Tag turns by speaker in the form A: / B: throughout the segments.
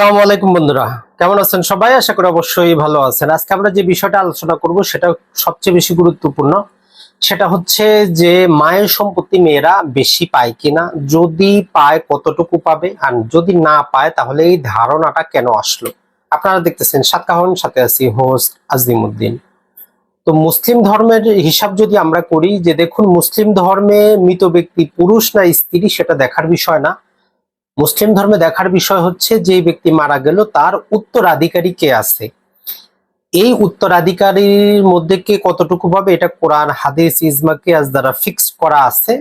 A: আসসালামু আলাইকুম বন্ধুরা। কেমন আছেন সবাই? আশা করি অবশ্যই ভালো আছেন। আজকে আমরা যে বিষয়টা আলোচনা করব, সেটা সবচেয়ে বেশি গুরুত্বপূর্ণ। সেটা হচ্ছে যে মায়ের সম্পত্তি মেয়েরা বেশি পায় কিনা, যদি পায় কতটুকু পাবে, আর যদি না পায়, তাহলে এই ধারণাটা কেন আসলো? আপনারা দেখতেছেন সাতকাহন সাথে আছি হোস্ট আজিমুদ্দিন। তো মুসলিম ধর্মের হিসাব যদি আমরা করি, যে দেখুন, মুসলিম ধর্মে মৃত ব্যক্তি পুরুষ না স্ত্রী, সেটা দেখার বিষয় না। মুসলিম ধর্মে দেখার বিষয় হচ্ছে যে ব্যক্তি মারা গেল, তার উত্তরাধিকারী কে আছে? এই উত্তরাধিকারীর মধ্যে কে কতটুকু পাবে, এটা কোরআন, হাদিস ইজমা কিয়াস দ্বারা ফিক্স করা আছে।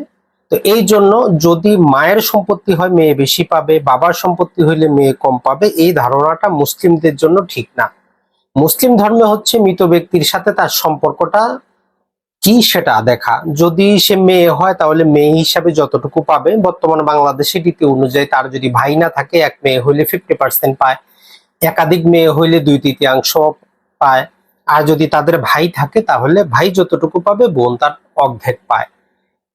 A: তো এই জন্য যদি মায়ের সম্পত্তি হয়, মেয়ে বেশি পাবে, বাবার সম্পত্তি হইলে মেয়ে কম পাবে, এই ধারণাটা মুসলিমদের জন্য ঠিক না। মুসলিম ধর্মে হচ্ছে মৃত ব্যক্তির সাথে তার সম্পর্কটা কি সেটা দেখা? যদি সে মেয়ে হয়, তাহলে মেয়ে হিসাবে যতটুকু পাবে, বর্তমানে বাংলাদেশে রীতি অনুযায়ী তার যদি ভাই না থাকে, এক মেয়ে হইলে ফিফটি পার্সেন্ট পায়। একাধিক মেয়ে হইলে দুই তৃতীয়াংশ পায়। আর যদি তাদের ভাই থাকে, তাহলে ভাই যতটুকু পাবে, বোন তার অর্ধেক পায়।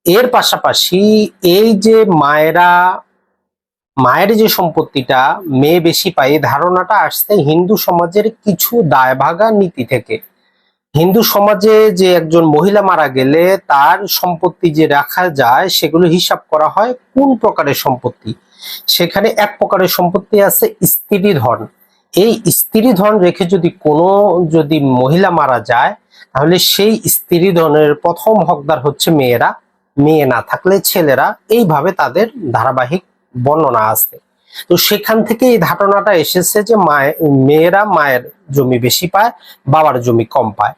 A: এর পাশাপাশি এই যে মায়েরা, মায়ের যে সম্পত্তিটা মেয়ে বেশি পায়, এই ধারণাটা আসছে হিন্দু সমাজের কিছু দায়ভাগা নীতি থেকে। হিন্দু সমাজে যে একজন মহিলা মারা গেলে তার সম্পত্তি যে রাখা যায়, সেগুলো হিসাব করা হয় কোন প্রকারের সম্পত্তি। সেখানে এক প্রকারের সম্পত্তি আছে স্ত্রী ধন। এই স্ত্রী ধন রেখে যদি কোনো যদি মহিলা মারা যায়, তাহলে সেই স্ত্রী ধনের প্রথম হকদার হচ্ছে মেয়েরা। মেয়ে না থাকলে ছেলেরা এইভাবে তাদের ধারাবাহিক বর্ণনা আছে। তো সেখান থেকে এই ধারণাটা এসেছে যে মায়ের মেয়েরা মায়ের জমি বেশি পায়, বাবার জমি কম পায়।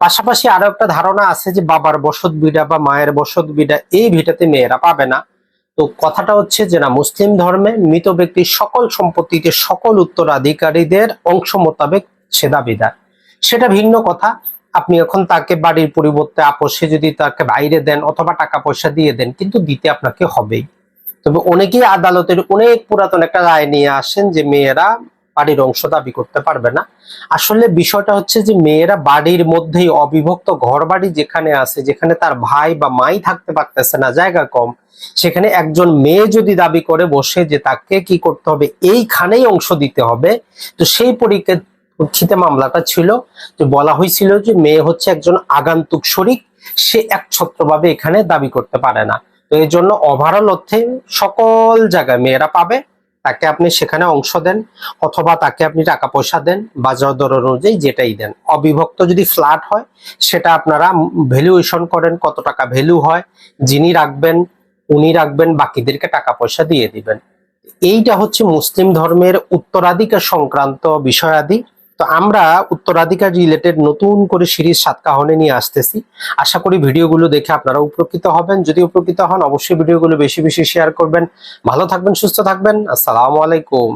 A: পাশাপাশি আরও একটা ধারণা আছে যে বাবার বসত বিড়া বা মায়ের বসত বিড়া এই ভিটাতে মেয়েরা পাবে না। তো কথাটা হচ্ছে যে না, মুসলিম ধর্মে মৃত ব্যক্তির সকল সম্পত্তিতে সকল উত্তরাধিকারীদের অংশ মোতাবেক সেদা বিদার সেটা ভিন্ন কথা। আপনি এখন তাকে বাড়ির পরিবর্তে আপোষে যদি তাকে বাইরে দেন অথবা টাকা পয়সা দিয়ে দেন, কিন্তু দিতে আপনাকে হবেই। তবে অনেকেই আদালতের অনেক পুরাতন একটা রায় নিয়ে আসেন যে মেয়েরা বাড়ির অংশ দাবি করতে পারবে না। আসলে বিষয়টা হচ্ছে যে, মেয়েরা বাড়ির মধ্যেই অবিভক্ত ঘর বাড়ি যেখানে আছে, যেখানে তার ভাই বা মাই থাকতে পারতেছে না, জায়গা কম, সেখানে একজন মেয়ে যদি দাবি করে বসে যে তাকে কি করতে হবে, এইখানেই অংশ দিতে হবে। তো সেই পরিপ্রেক্ষিতে মামলাটা ছিল যে, বলা হয়েছিল যে, মেয়ে হচ্ছে একজন আগান্তুক শরিক, সে একছত্রভাবে এখানে দাবি করতে পারে না। তো এই জন্য ওভারঅল অর্থে সকল জায়গায় মেয়েরা পাবে। তাকে আপনি সেখানে অংশ দেন, অথবা তাকে আপনি টাকা পয়সা দেন, বাজার দর অনুযায়ী যেটাই দেন। অবিভক্ত যদি ফ্ল্যাট হয়, সেটা আপনারা ভ্যালুয়েশন করেন, কত টাকা ভ্যালু হয়, যিনি রাখবেন, উনি রাখবেন, বাকিদেরকে টাকা পয়সা দিয়ে দিবেন। এইটা হচ্ছে মুসলিম ধর্মের উত্তরাধিকার সংক্রান্ত বিষয়াদি। তো আমরা উত্তরাধিকার রিলেটেড নতুন করে সিরিজ সাতকাহনে নিয়ে আসতেছি। আশা করি ভিডিওগুলো দেখে আপনারা উপকৃত হবেন। যদি উপকৃত হন, অবশ্যই ভিডিওগুলো বেশি বেশি শেয়ার করবেন। ভালো থাকবেন, সুস্থ থাকবেন। আসসালামু আলাইকুম।